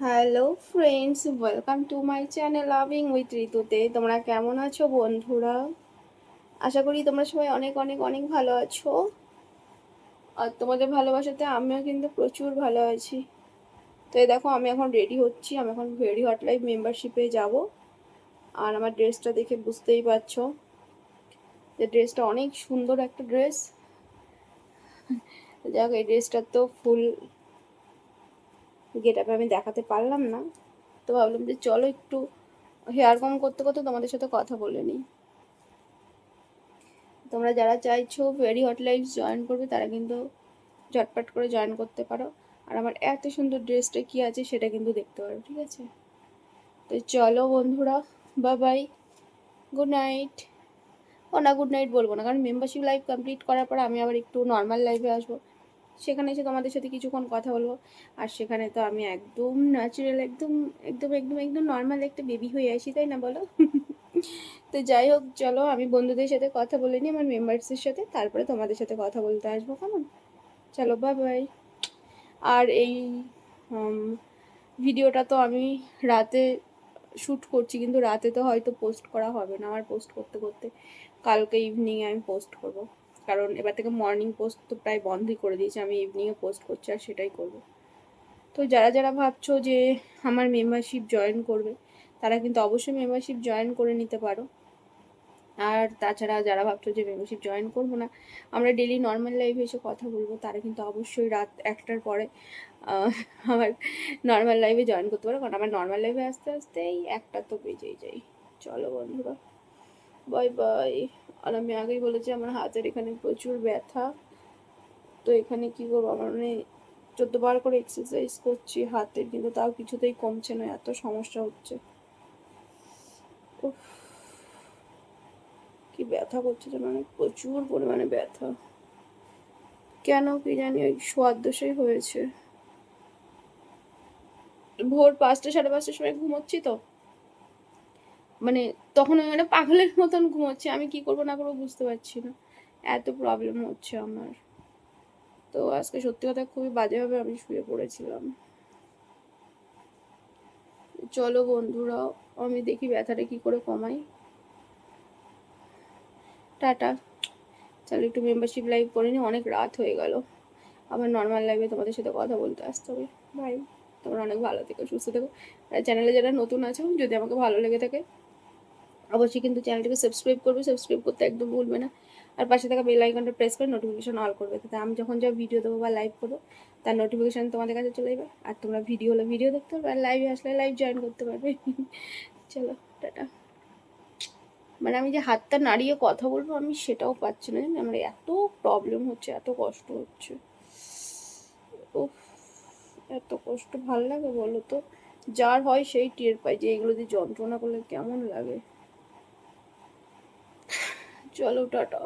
Hello friends welcome to my channel loving with ঋতুতে তোমরা কেমন আছো বন্ধুরা? আশা করি তোমরা সবাই অনেক অনেক অনেক ভালো আছো। আর তোমাদের ভালোবাসাতে আমিও কিন্তু প্রচুর ভালো আছি। তো এই দেখো, আমি এখন রেডি হচ্ছি। আমি এখন ভেরি হট লাইফ মেম্বারশিপে যাব। আর আমার ড্রেসটা দেখে বুঝতেই পারছ। যে ড্রেসটা অনেক সুন্দর একটা ড্রেস। যাক, এই ড্রেসটার তো ফুল গেট আপে আমি দেখাতে পারলাম না। তো ভাবলাম যে চলো একটু হেয়ার কম করতে করতে তোমাদের সাথে কথা বলে নিই। তোমরা যারা চাইছো ভেরি হট লাইফ জয়েন করবে, তারা কিন্তু ঝটপট করে জয়েন করতে পারো। আর আমার এত সুন্দর ড্রেসটা কি আছে সেটা কিন্তু দেখতে পারো, ঠিক আছে? তো চলো বন্ধুরা বা বাই গুড নাইট ও না গুড নাইট বলব না, কারণ মেম্বারশিপ লাইভ কমপ্লিট করার পর আমি আবার একটু নর্মাল লাইফে আসব। সেখানে এসে তোমাদের সাথে কিছুক্ষণ কথা বলব। আর সেখানে তো আমি একদম ন্যাচারাল একদম একদম একদম একদম নর্মাল একটা বেবি হয়ে আসি তাই না বলো? তো যাই হোক, চলো, আমি বন্ধুদের সাথে কথা বলে নিই, আমার মেম্বার্সের সাথে, তারপরে তোমাদের সাথে কথা বলতে আসব, কেমন? চলো বাই বাই আর এই ভিডিওটা তো আমি রাতে শ্যুট করছি, কিন্তু রাতে তো হয়তো পোস্ট করা হবে না, আমার পোস্ট করতে করতে। কালকে ইভিনিংয়ে আমি পোস্ট করব। কারণ এবার থেকে মর্নিং পোস্ট তো প্রায় বন্ধই করে দিয়েছি, আমি ইভিনিংয়ে পোস্ট করছি আর সেটাই করব। তো যারা যারা ভাবছ যে আমার মেম্বারশিপ জয়েন করবে, তারা কিন্তু অবশ্যই মেম্বারশিপ জয়েন করে নিতে পারো। আর তাছাড়া যারা ভাবছ যে মেম্বারশিপ জয়েন করব না, আমরা ডেলি নর্মাল লাইফে এসে কথা বলব, তারা কিন্তু অবশ্যই রাত একটার পরে আমার নর্মাল লাইফে জয়েন করতে পারো। কারণ আমার নর্মাল লাইফে আস্তে আসতে এই একটা তো বেজেই যাই চলো বন্ধুরা। Bye bye. আর আমি আগেই বলেছি, আমার হাতের এখানে প্রচুর ব্যথা। তো এখানে কি করব? আমার মানে চোদ্দ বার করে এক্সারসাইজ করছি হাতের কিন্তু তাও কিছুতেই কমছে না, এত সমস্যা হচ্ছে। কি ব্যথা করছে যেন অনেক প্রচুর পরিমাণে ব্যথা। কেন কি জানি ওই সোয়াদ হয়েছে। ভোর পাঁচটা সাড়ে পাঁচটার সময় ঘুমোচ্ছি তো? মানে তখন আমি মানে পাগলের মতন ঘুমোচ্ছি, আমি কি করব না করব বুঝতে পারছি না। এত প্রবলেম হচ্ছে আমার। তো আজকে সত্যি কথা খুবই বাজেভাবে আমি শুয়ে পড়েছিলাম। চলো বন্ধুরা আমি দেখি ব্যথাটা কি করে কমাই। টাটা। চলো একটু মেম্বারশিপ লাইভ করে নিই, অনেক রাত হয়ে গেল। আবার নর্মাল লাইভে তোমাদের সাথে কথা বলতে আসতে হবে। বাই তোমরা অনেক ভালো থেকো, সুস্থ থেকো। চ্যানেলে যারা নতুন আছো, যদি আমাকে ভালো লেগে থাকে অবশ্যই কিন্তু চ্যানেলটিকে সাবস্ক্রাইব করবে সাবস্ক্রাইব করতে একদম ভুলবে না। আর পাশে থাকা বেল আইকনটা প্রেস করে নোটিফিকেশন অল করবে। তাতে আমি যখন যা ভিডিও দেবো বা লাইভ করব, তার নোটিফিকেশান তোমাদের কাছে চলে যাবে। আর তোমরা ভিডিও হলে ভিডিও দেখতে পারবে, আর লাইভে আসলে লাইভ জয়েন করতে পারবে। চলো, টাটা। মানে আমি যে হাতটা নাড়িয়ে কথা বলব, আমি সেটাও পাচ্ছি না জানি? আমার এত প্রবলেম হচ্ছে, এত কষ্ট হচ্ছে। ও এত কষ্ট ভালো লাগে বলো তো? যার হয় সেই টের পায় যে এগুলো দিয়ে যন্ত্রণা করলে কেমন লাগে। চলো টাটা।